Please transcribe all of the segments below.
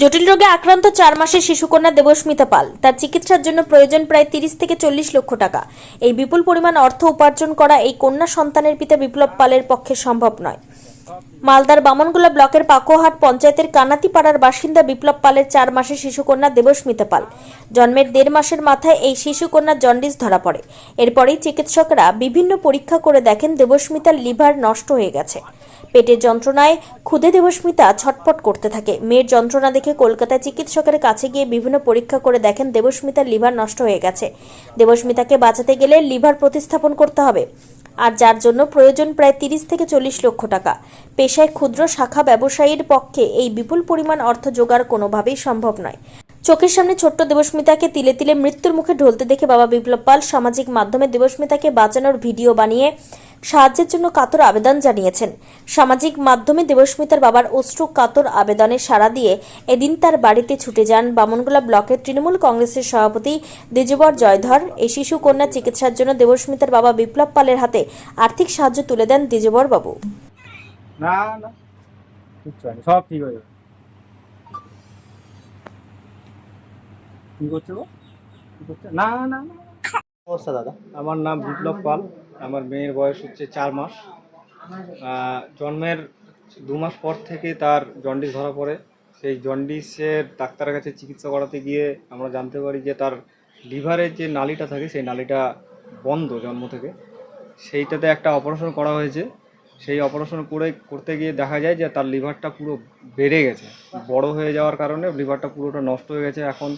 জটিল রোগে আক্রান্ত চার মাসের শিশুকন্যা দেবস্মিতা পাল। তার চিকিৎসার জন্য প্রয়োজন প্রায় তিরিশ থেকে চল্লিশ লক্ষ টাকা। এই বিপুল পরিমাণ অর্থ উপার্জন করা এই কন্যা সন্তানের পিতা বিপ্লব পালের পক্ষে সম্ভব নয়। মালদার বামনগোলা ব্লকের পাকোহাট পঞ্চায়েতের কানাতিপাড়ার বাসিন্দা বিপ্লব পালের চার মাসের শিশুকন্যা দেবস্মিতা পাল জন্মের দেড় মাসের মাথায় এই শিশুকন্যার জন্ডিস ধরা পড়ে। এরপরেই চিকিৎসকরা বিভিন্ন পরীক্ষা করে দেখেন দেবস্মিতার লিভার নষ্ট হয়ে গেছে। পেটের যন্ত্রণায় ক্ষুদে দেবস্মিতা ছটপট করতে থাকে। মেয়ের যন্ত্রণা দেখে কলকাতায় চিকিৎসকের কাছে গিয়ে বিভিন্ন পরীক্ষা করে দেখেন দেবস্মিতার লিভার নষ্ট হয়ে গেছে। দেবস্মিতাকে বাঁচাতে গেলে লিভার প্রতিস্থাপন করতে হবে। আর যার জন্য প্রয়োজন প্রায় তিরিশ থেকে চল্লিশ লক্ষ টাকা। পেশায় ক্ষুদ্র শাখা ব্যবসায়ীর পক্ষে এই বিপুল পরিমাণ অর্থ জোগাড় কোনোভাবেই সম্ভব নয়। চোখের সামনে ছোট্ট দেবস্মিতাকে তিলে তিলে মৃত্যুর মুখে ঢলতে দেখে বাবা বিপ্লব পাল সামাজিক মাধ্যমে দেবস্মিতাকে বাঁচানোর ভিডিও বানিয়ে সাহায্যের জন্য কাতর আবেদন জানিয়েছেন। সামাজিক মাধ্যমে দেবস্মিতার বাবার অশ্রু কাতর আবেদনে সাড়া দিয়ে এদিন তার বাড়িতে ছুটে যান বামনগোলা ব্লকের তৃণমূল কংগ্রেসের সভাপতি দ্বিজবর জয়ধর। এই শিশু কন্যা চিকিৎসার জন্য দেবস্মিতার বাবা বিপ্লব পালের হাতে আর্থিক সাহায্য তুলে দেন দ্বিজবর বাবু না। না সব ঠিক হয়ে যাবে কি করছে গো? কি করছে? না না দাদা? আমার নাম বিপ্লব পাল। আমার মেয়ের বয়স হচ্ছে চার মাস। জন্মের দু মাস পর থেকে তার জন্ডিস ধরা পড়ে। সেই জন্ডিসের ডাক্তারের কাছে চিকিৎসা করাতে গিয়ে আমরা জানতে পারি যে তার লিভারের যে নালিটা থাকে সেই নালিটা বন্ধ জন্ম থেকে। সেইটাতে একটা অপারেশন করা হয়েছে। সেই অপারেশন করে করতে গিয়ে দেখা যায় যে তার লিভারটা পুরো বেড়ে গেছে। বড় হয়ে যাওয়ার কারণে লিভারটা পুরোটা নষ্ট হয়ে গেছে। এখন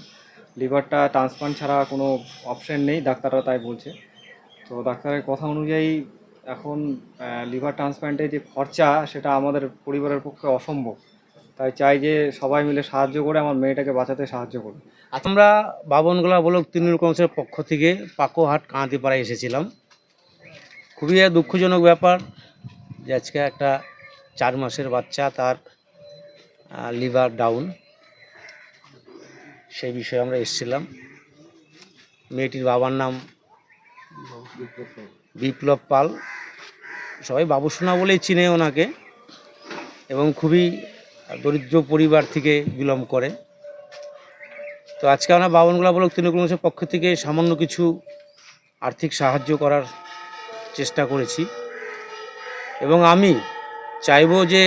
লিভারটা ট্রান্সপ্লান্ট ছাড়া কোনো অপশন নেই, ডাক্তাররা তাই বলছে। তো ডাক্তারের কথা অনুযায়ী এখন লিভার ট্রান্সপ্লান্টের যে খরচা, সেটা আমাদের পরিবারের পক্ষে অসম্ভব। তাই চাই যে সবাই মিলে সাহায্য করে, আমার মেয়েটাকে বাঁচাতে সাহায্য করুন আমরা বাবনগোলা ব্লক, তৃণমূল কংগ্রেসের পক্ষ থেকে পাকোহাট কাঁতিপাড়ায় এসেছিলাম। খুবই দুঃখজনক ব্যাপার যে আজকে একটা চার মাসের বাচ্চা তার লিভার ডাউন। সেই বিষয়ে আমরা এসেছিলাম। মেয়েটির বাবার নাম বিপ্লব পাল। সবাই বাবুসোনা বলেই চিনে ওনাকে এবং খুবই দরিদ্র পরিবার থেকে বিলম্ব করে। তো আজকে আমরা বাবনগোলা ব্লক, তৃণমূল কংগ্রেসের পক্ষ থেকে সামান্য কিছু আর্থিক সাহায্য করার চেষ্টা করেছি। এবং আমি চাইব যে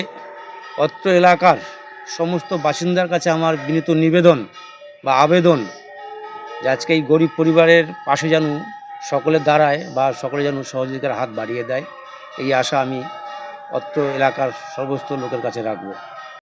অত্র এলাকার সমস্ত বাসিন্দার কাছে আমার বিনীত নিবেদন বা আবেদন যে আজকে এই গরিব পরিবারের পাশে যেন সকলের দ্বারায় বা সকলে যেন সহযোগিতার হাত বাড়িয়ে দেয়, এই আশা আমি অত্র এলাকার সর্বস্ত লোকের কাছে রাখব।